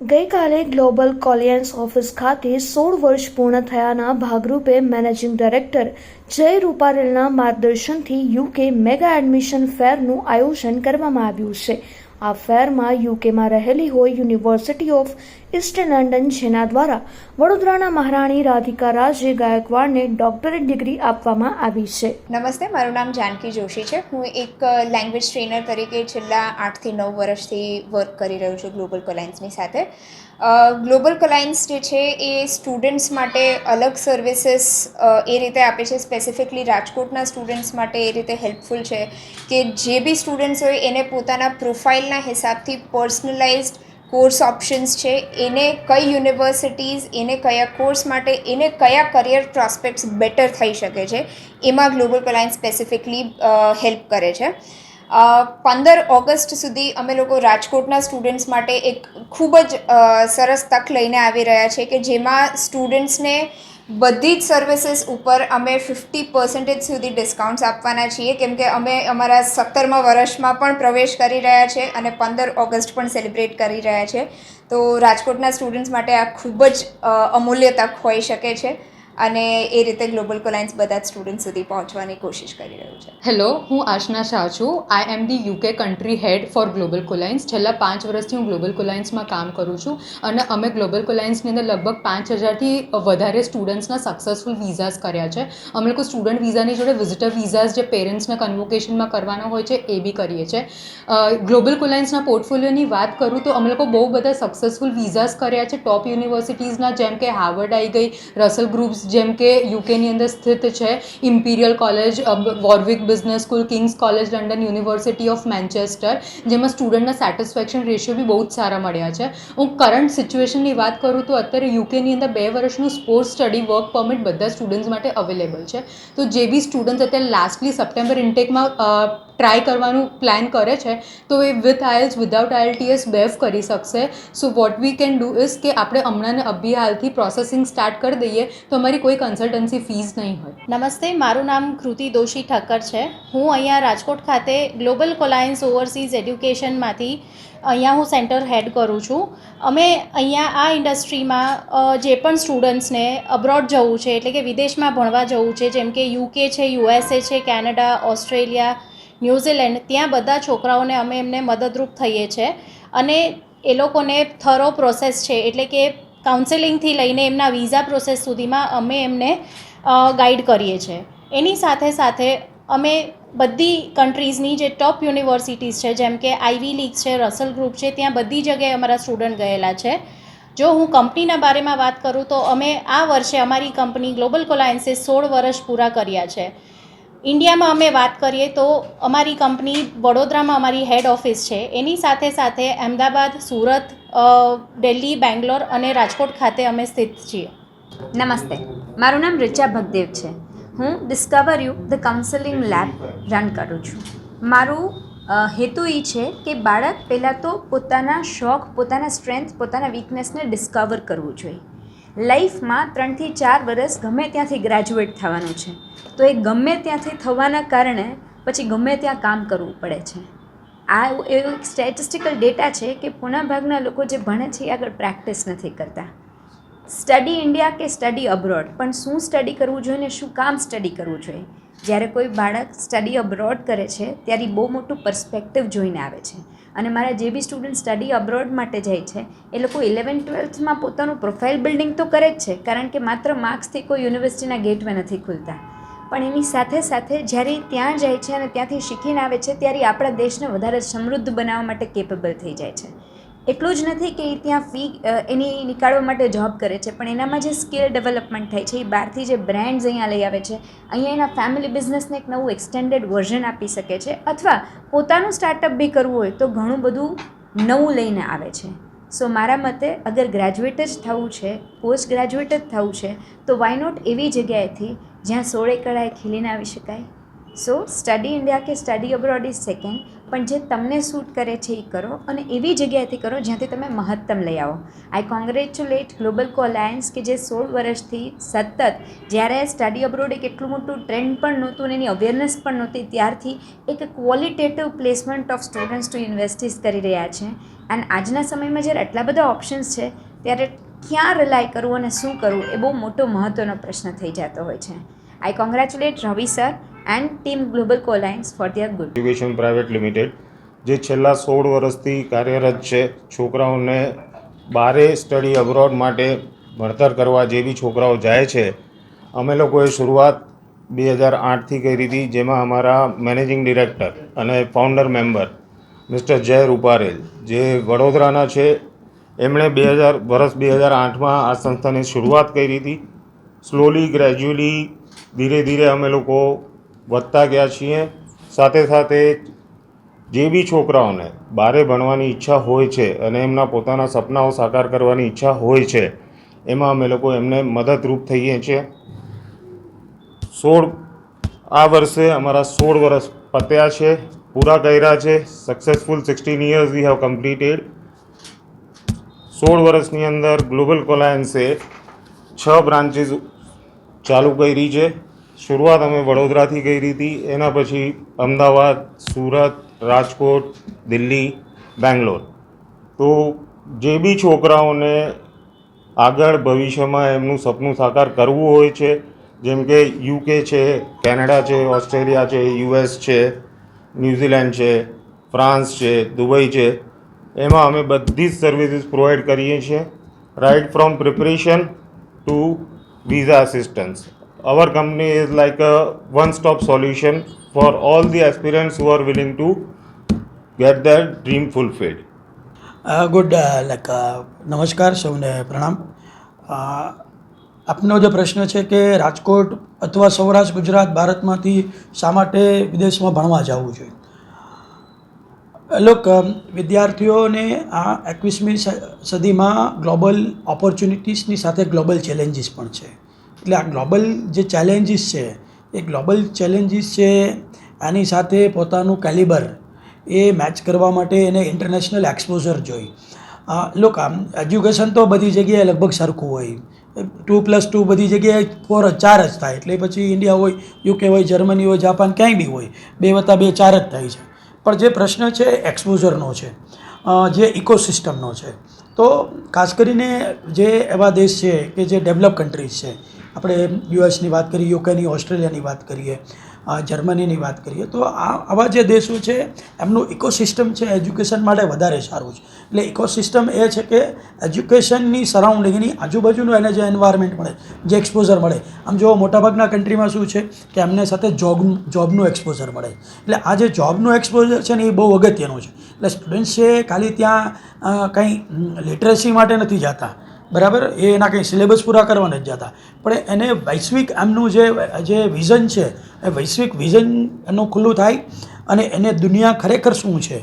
ગઈકાલે global કોલિયન્સ office ખાતે સોળ વર્ષ પૂર્ણ થયાના ભાગરૂપે મેનેજિંગ ડાયરેક્ટર જય રૂપારેલના માર્ગદર્શનથી યુકે મેગા એડમિશન ફેરનું આયોજન કરવામાં આવ્યું છે. આ ફેરમાં યુકેમાં રહેલી હોય યુનિવર્સિટી ઓફ ઇસ્ટ લંડન, જેના દ્વારા વડોદરાના મહારાણી રાધિકા રાજે ગાયકવાડને ડોક્ટરેટ ડિગ્રી આપવામાં આવી છે. નમસ્તે, મારું નામ જાનકી જોશી છે. હું એક લેંગ્વેજ ટ્રેનર તરીકે છેલ્લા આઠથી નવ વર્ષથી વર્ક કરી રહ્યો છું ગ્લોબલ કોલાયન્સની સાથે. ગ્લોબલ કલાઇન્સ જે છે એ સ્ટુડન્ટ્સ માટે અલગ સર્વિસીસ એ રીતે આપે છે. સ્પેસિફિકલી રાજકોટના સ્ટુડન્ટ્સ માટે એ રીતે હેલ્પફુલ છે કે જે બી સ્ટુડન્ટ્સ હોય એને પોતાના પ્રોફાઇલના હિસાબથી પર્સનલાઇઝડ કોર્સ ઓપ્શન્સ છે. એને કઈ યુનિવર્સિટીઝ એને કયા કોર્સ માટે, એને કયા કરિયર પ્રોસ્પેક્ટ્સ બેટર થઈ શકે છે. એમાં ગ્લોબલ કલાઇન્સ સ્પેસિફિકલી હેલ્પ કરે છે. પંદર ઓગસ્ટ સુધી અમે લોકો રાજકોટના સ્ટુડન્ટ્સ માટે એક ખૂબ જ સરસ તક લઈને આવી રહ્યા છે કે જેમાં સ્ટુડન્ટ્સને બધી જ સર્વિસીસ ઉપર અમે ફિફ્ટી પર્સન્ટેજ સુધી ડિસ્કાઉન્ટ્સ આપવાના છીએ. કેમ કે અમે અમારા સત્તરમા વર્ષમાં પણ પ્રવેશ કરી રહ્યા છે અને પંદર ઓગસ્ટ પણ સેલિબ્રેટ કરી રહ્યા છે. તો રાજકોટના સ્ટુડન્ટ્સ માટે આ ખૂબ જ અમૂલ્ય તક હોઈ શકે છે. અને એ રીતે ગ્લોબલ કોલાયન્સ બધા જ સ્ટુડન્ટ સુધી પહોંચવાની કોશિશ કરી રહ્યું છે. હેલો હું આશના શાહ છું. I am the UK country head for Global Colliance છેલ્લા પાંચ વર્ષથી હું ગ્લોબલ કોલાયન્સમાં કામ કરું છું અને અમે ગ્લોબલ કોલાયન્સની અંદર લગભગ પાંચ હજારથી વધારે સ્ટુડન્ટ્સના સક્સેસફુલ વિઝાસ કર્યા છે. અમે લોકો સ્ટુડન્ટ વિઝાની જોડે વિઝિટર વિઝાસ જે પેરેન્ટ્સના કન્વોકેશનમાં કરવાના હોય છે, એ બી કરીએ છીએ. ગ્લોબલ કોલાયન્સના પોર્ટફોલિયોની વાત કરું તો અમે લોકો બહુ બધા સક્સેસફુલ વિઝાસ કર્યા છે. ટોપ યુનિવર્સિટીઝના જેમ કે હાર્વર્ડ આવી ગઈ રસલ ગ્રુપ્સ જેમ કે યુકેની અંદર સ્થિત છે Imperial College Warwick Business School King's College London University of Manchester જેમાં સ્ટુડન્ટના સેટિસ્ફેક્શન રેશિયો બી બહુ જ સારા મળ્યા છે. હું કરંટ સિચ્યુએશનની વાત કરું તો અત્યારે યુકેની અંદર બે વર્ષનું સ્પોર્ટ્સ સ્ટડી વર્ક પરમિટ બધા સ્ટુડન્ટ્સ માટે અવેલેબલ છે. તો જે બી સ્ટુડન્ટ્સ અત્યારે લાસ્ટલી સપ્ટેમ્બર ઇન્ટેકમાં ટ્રાય કરવાનું પ્લાન કરે છે, તો એ વિથ આયલ્સ વિધાઉટ આઈએલટીએસ બેફ કરી શકશે. So what we can do is કે આપણે હમણાં અભી હાલથી પ્રોસેસિંગ સ્ટાર્ટ કરી દઈએ, તો અમારી કોઈ કન્સલ્ટન્સી ફીસ નહીં હોય. નમસ્તે, મારું નામ કૃતિ દોશી ઠક્કર છે. હું અહીંયા રાજકોટ ખાતે ગ્લોબલ કોલાયન્સ ઓવરસીઝ એડ્યુકેશનમાંથી અહીંયા હું સેન્ટર હેડ કરું છું. અમે અહીંયા આ ઇન્ડસ્ટ્રીમાં જે પણ સ્ટુડન્ટ્સને અબ્રોડ જવું છે, એટલે કે વિદેશમાં ભણવા જવું છે, જેમ કે યુકે છે યુએસએ છે કેનેડા ઓસ્ટ્રેલિયા ન્યૂઝીલેન્ડ, ત્યાં બધા છોકરાઓને અમે એમને મદદરૂપ થઈએ છીએ અને એ લોકોને થરો પ્રોસેસ છે. એટલે કે કાઉન્સેલિંગથી લઈને એમના વિઝા પ્રોસેસ સુધીમાં અમે એમને ગાઈડ કરીએ છીએ એની સાથે સાથે અમે બધી કન્ટ્રીઝની જે ટોપ યુનિવર્સિટીઝ છે, જેમ કે આઈવી લીગ છે રસલ ગ્રુપ છે, ત્યાં બધી જગ્યાએ અમારા સ્ટુડન્ટ ગયેલા છે. જો હું કંપનીના બારેમાં વાત કરું તો અમે આ વર્ષે અમારી કંપની ગ્લોબલ કોલાયન્સે સોળ વર્ષ પૂરા કર્યા છે. ઇન્ડિયામાં અમે વાત કરીએ તો અમારી કંપની વડોદરામાં અમારી હેડ ઓફિસ છે. એની સાથે સાથે અમદાવાદ, સુરત દિલ્હી, બેંગ્લોર અને રાજકોટ ખાતે અમે સ્થિત છીએ. નમસ્તે. મારું નામ રિચા ભગદેવ છે. હું discover you the counselling lab run કરું છું. મારું હેતુ એ છે કે બાળક પહેલાં તો પોતાના શોખ, પોતાના સ્ટ્રેન્થ, પોતાના વીકનેસને ડિસ્કવર કરવું જોઈએ. લાઈફમાં ત્રણથી ચાર વર્ષ ગમે ત્યાંથી ગ્રેજ્યુએટ થવાનું છે. તો એ ગમે ત્યાંથી થવાના કારણે પછી ગમે ત્યાં કામ કરવું પડે છે. આ એવું એક સ્ટેટિસ્ટિકલ ડેટા છે કે મોટાભાગના લોકો જે ભણે છે એ આગળ પ્રેક્ટિસ નથી કરતા. સ્ટડી ઇન્ડિયા કે સ્ટડી અબ્રોડ પણ શું સ્ટડી કરવું જોઈએ ને શું કામ સ્ટડી કરવું જોઈએ? જ્યારે કોઈ બાળક સ્ટડી અબ્રોડ કરે છે, ત્યારે બહુ મોટું પર્સપેક્ટિવ જોઈને આવે છે. અને મારા જે બી સ્ટુડન્ટ સ્ટડી અબ્રોડ માટે જાય છે, એ લોકો ઇલેવન ટ્વેલ્થમાં પોતાનું પ્રોફાઇલ બિલ્ડિંગ તો કરે જ છે, કારણ કે માત્ર માર્ક્સથી કોઈ યુનિવર્સિટીના ગેટવે નથી ખુલતા. પણ એની સાથે સાથે જ્યારે ત્યાં જાય છે અને ત્યાંથી શીખીને આવે છે, ત્યારે આપણા દેશને વધારે સમૃદ્ધ બનાવવા માટે કેપેબલ થઈ જાય છે. એટલું જ નથી કે એ ત્યાં ફી એની નીકાળવા માટે જોબ કરે છે, પણ એનામાં જે સ્કિલ ડેવલપમેન્ટ થાય છે એ બહારથી જે બ્રાન્ડ્સ અહીંયા લઈ આવે છે, અહીંયા એના ફેમિલી બિઝનેસને એક નવું એક્સટેન્ડેડ વર્ઝન આપી શકે છે, અથવા પોતાનું સ્ટાર્ટઅપ બી કરવું હોય તો ઘણું બધું નવું લઈને આવે છે. સો મારા મતે અગર ગ્રેજ્યુએટ જ થવું છે પોસ્ટ ગ્રેજ્યુએટ જ થવું છે, તો વાય નોટ એવી જગ્યાએથી જ્યાં સોળે કળાએ ખીલીને આવી શકાય? સો સ્ટડી ઇન્ડિયા કે સ્ટડી અબ્રોડ ઇઝ સેકન્ડ પણ જે તમને સૂટ કરે છે એ કરો અને એવી જગ્યાએથી કરો જ્યાંથી તમે મહત્તમ લઈ આવો. I congratulate Global Co Alliance કે જે સોળ વર્ષથી સતત જ્યારે સ્ટડી અબ્રોડ એક એટલું મોટું ટ્રેન્ડ પણ નહોતું અને એની અવેરનેસ પણ નહોતી, ત્યારથી એક qualitative placement of students to universities કરી રહ્યા છે. એન્ડ આજના સમયમાં જ્યારે આટલા બધા ઓપ્શન્સ છે, ત્યારે ક્યાં રિલાય કરવું અને શું કરવું એ બહુ મોટો મહત્ત્વનો પ્રશ્ન થઈ જતો હોય છે. I congratulate Ravi sir and team Global Colliance for their good education private limited જે છેલ્લા સોળ વર્ષથી કાર્યરત છે, છોકરાઓને બારે સ્ટડી અબ્રોડ માટે ભણતર કરવા જે બી છોકરાઓ જાય છે. અમે લોકોએ શરૂઆત બે હજાર આઠથી કરી હતી, જેમાં અમારા મેનેજિંગ ડિરેક્ટર અને founder member mister Jay Ruparel, જે વડોદરાના છે. એમણે બે હજાર, વર્ષ બે હજાર આઠમાં આ સંસ્થાની શરૂઆત કરી હતી. સ્લોલી ગ્રેજ્યુઅલી ધીરે ધીરે અમે લોકો વધતા ગયા છીએ. સાથે સાથે જે બી છોકરાઓને બારે ભણવાની ઈચ્છા હોય છે અને એમના પોતાના સપનાઓ સાકાર કરવાની ઈચ્છા હોય છે, એમાં અમે લોકો એમને મદદરૂપ થઈએ છીએ. સોળ, આ વર્ષે અમારા સોળ વર્ષ પત્યા છે, પૂરા કર્યા છે. Successful sixteen years we have completed સોળ વર્ષની અંદર ગ્લોબલ કોલાયન્સે છ બ્રાન્ચીસ ચાલુ કરી છે. શરૂઆત અમે વડોદરાથી કરી હતી. એના પછી અમદાવાદ, સુરત, રાજકોટ, દિલ્હી, બેંગ્લોર. તો જે બી છોકરાઓને આગળ ભવિષ્યમાં એમનું સપનું સાકાર કરવું હોય છે, જેમ કે યુકે છે, કેનેડા છે, ઓસ્ટ્રેલિયા છે, યુએસ છે, ન્યૂઝીલેન્ડ છે, ફ્રાન્સ છે, દુબઈ છે, એમાં અમે બધી જ સર્વિસીસ પ્રોવાઈડ કરીએ છીએ. Right from preparation to visa assistance our company is like a one stop solution for all the aspirants who are willing to get their dream fulfilled. Good luck નમસ્કાર સૌને પ્રણામ આપનો જે પ્રશ્ન છે કે રાજકોટ અથવા સૌરાષ્ટ્ર ગુજરાત ભારતમાંથી શા માટે વિદેશમાં ભણવા જવું જોઈએ લોક વિદ્યાર્થીઓને આ એકવીસમી સદીમાં ગ્લોબલ ઓપોર્ચ્યુનિટીસની સાથે ગ્લોબલ ચેલેન્જીસ પણ છે એટલે આ ગ્લોબલ જે ચેલેન્જીસ છે, એ ગ્લોબલ ચેલેન્જીસ છે, આની સાથે પોતાનું કેલિબર એ મેચ કરવા માટે એને ઇન્ટરનેશનલ એક્સપોઝર જોઈ. લોક આમ એજ્યુકેશન તો બધી જગ્યાએ લગભગ સરખું હોય. ટુ પ્લસ ટુ બધી જગ્યાએ ફોર ચાર જ થાય. એટલે પછી ઇન્ડિયા હોય યુકે હોય જર્મની હોય જાપાન ક્યાંય બી હોય, બે વત્તા બે, ચાર જ થાય છે. પણ જે પ્રશ્ન છે એક્સપોઝરનો છે. જે ઇકોસિસ્ટમનો છે. તો ખાસ કરીને જે એવા દેશ છે કે જે ડેવલપ કન્ટ્રીઝ છે આપણે યુએસની વાત કરીએ, યુકેની, ઓસ્ટ્રેલિયાની વાત કરીએ જર્મનીની વાત કરીએ, તો આ, આવા જે દેશો છે, એમનું ઇકોસિસ્ટમ છે એજ્યુકેશન માટે વધારે સારું છે. એટલે ઇકોસિસ્ટમ એ છે કે એજ્યુકેશનની સરાઉન્ડિંગની આજુબાજુનું એને જે એન્વાયરમેન્ટ મળે, જે એક્સપોઝર મળે. આમ જો મોટાભાગના કન્ટ્રીમાં શું છે કે એમને સાથે જોબ જોબનું એક્સપોઝર મળે. એટલે આ જે જોબનું એક્સપોઝર છે ને એ બહુ અગત્યનું છે. એટલે સ્ટુડન્ટ્સ છે ખાલી ત્યાં કંઈ લિટરેસી માટે નથી જતા. બરાબર? એ એના કંઈ સિલેબસ પૂરા કરવા નથી જતા. પણ એને વૈશ્વિક એમનું જે જે વિઝન છે, એ વૈશ્વિક વિઝન એનું ખુલ્લું થાય અને એને દુનિયા ખરેખર શું છે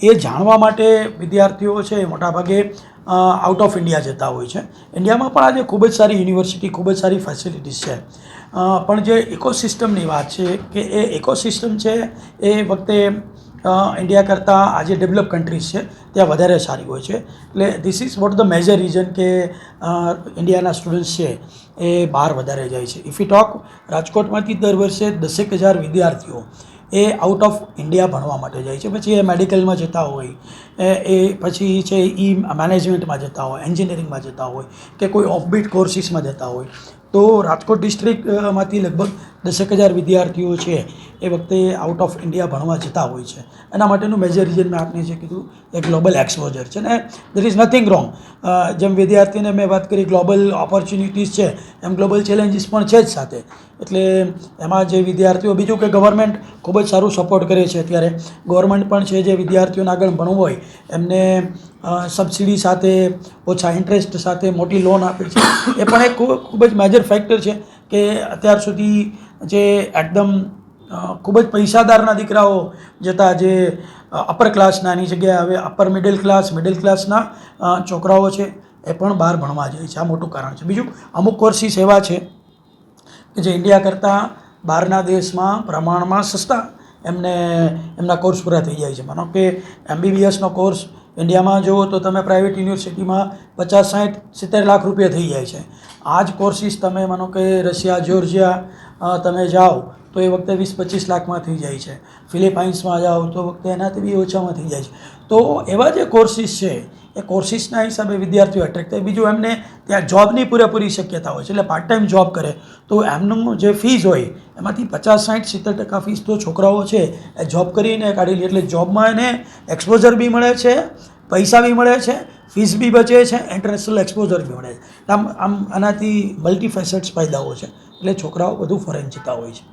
એ જાણવા માટે વિદ્યાર્થીઓ છે મોટાભાગે આઉટ ઓફ ઇન્ડિયા જતા હોય છે. ઇન્ડિયામાં પણ આજે ખૂબ જ સારી યુનિવર્સિટી ખૂબ જ સારી ફેસિલિટીઝ છે. પણ જે ઇકોસિસ્ટમની વાત છે કે એ ઇકોસિસ્ટમ છે એ વખતે ઇન્ડિયા કરતાં આજે ડેવલપ કન્ટ્રીઝ છે, ત્યાં વધારે સારી હોય છે. એટલે this is what the major reason કે ઇન્ડિયાના સ્ટુડન્ટ્સ છે, એ બહાર વધારે જાય છે. ઇફ યુ ટોક રાજકોટમાંથી દર વર્ષે દસેક હજાર વિદ્યાર્થીઓ એ આઉટ ઓફ ઇન્ડિયા ભણવા માટે જાય છે. પછી એ મેડિકલમાં જતા હોય, એ પછી છે એ મેનેજમેન્ટમાં જતા હોય એન્જિનિયરિંગમાં જતા હોય, કે કોઈ ઓફબીટ કોર્સિસમાં જતા હોય. તો રાજકોટ ડિસ્ટ્રિક્ટમાંથી લગભગ દસેક હજાર વિદ્યાર્થીઓ છે એ વખતે આઉટ ઓફ ઇન્ડિયા ભણવા જતા હોય છે. એના માટેનું મેજર રીઝન મેં આપને જે કીધું, એ ગ્લોબલ એક્સપોઝર છે. ને દેર ઇઝ નથિંગ રોંગ જેમ વિદ્યાર્થીને મેં વાત કરી ગ્લોબલ ઓપોર્ચ્યુનિટીઝ છે, એમ ગ્લોબલ ચેલેન્જીસ પણ છે જ સાથે. એટલે એમાં જે વિદ્યાર્થીઓ, બીજું કે ગવર્મેન્ટ ખૂબ જ સારું સપોર્ટ કરે છે અત્યારે. ગવર્મેન્ટ પણ છે જે વિદ્યાર્થીઓને આગળ ભણવું હોય, એમને સબસિડી સાથે, ઓછા ઇન્ટરેસ્ટ સાથે મોટી લોન આપે છે. એ પણ એક ખૂબ જ મેજર ફેક્ટર છે કે અત્યાર સુધી જે એકદમ ખૂબ જ પૈસાદારના દીકરાઓ જતા જે અપર ક્લાસના એની જગ્યાએ હવે અપર મિડલ ક્લાસ મિડલ ક્લાસના છોકરાઓ છે, એ પણ બહાર ભણવા જાય છે. આ મોટું કારણ છે. બીજું, અમુક કોર્સિસ એવા છે કે જે ઇન્ડિયા કરતાં બહારના દેશમાં પ્રમાણમાં સસ્તા, એમને, એમના કોર્સ પૂરા થઈ જાય છે. માનો કે એમબીબીએસનો કોર્સ ઇન્ડિયામાં જુઓ તો તમે પ્રાઇવેટ યુનિવર્સિટીમાં પચાસ સાઠ સિત્તેર લાખ રૂપિયા થઈ જાય છે. આ જ કોર્સિસ તમે માનો કે રશિયા જ્યોર્જિયા તમે જાઓ તો એ વખતે વીસ, પચીસ લાખમાં થઈ જાય છે. ફિલિપાઇન્સમાં જાઓ તો વખતે એનાથી બી ઓછામાં થઈ જાય છે. તો એવા જે કોર્સિસ છે એ કોર્સિસના હિસાબે વિદ્યાર્થીઓ એટ્રેક્ટ થાય. બીજું એમને ત્યાં જોબની પૂરેપૂરી શક્યતા હોય છે. એટલે પાર્ટ ટાઈમ જોબ કરે. તો એમનું જે ફીસ હોય, એમાંથી પચાસ, સાઠ, સિત્તેર ટકા ફીસ તો છોકરાઓ છે. એ જોબ કરીને કાઢી લે એટલે જોબમાં એને એક્સપોઝર બી મળે છે, પૈસા બી મળે છે ફીસ બી બચે છે ઇન્ટરનેશનલ એક્સપોઝર બી મળે છે. આમ આમ આનાથી મલ્ટી ફેસેટ્સ ફાયદાઓ છે. એટલે છોકરાઓ બધું ફોરેન જતા હોય છે.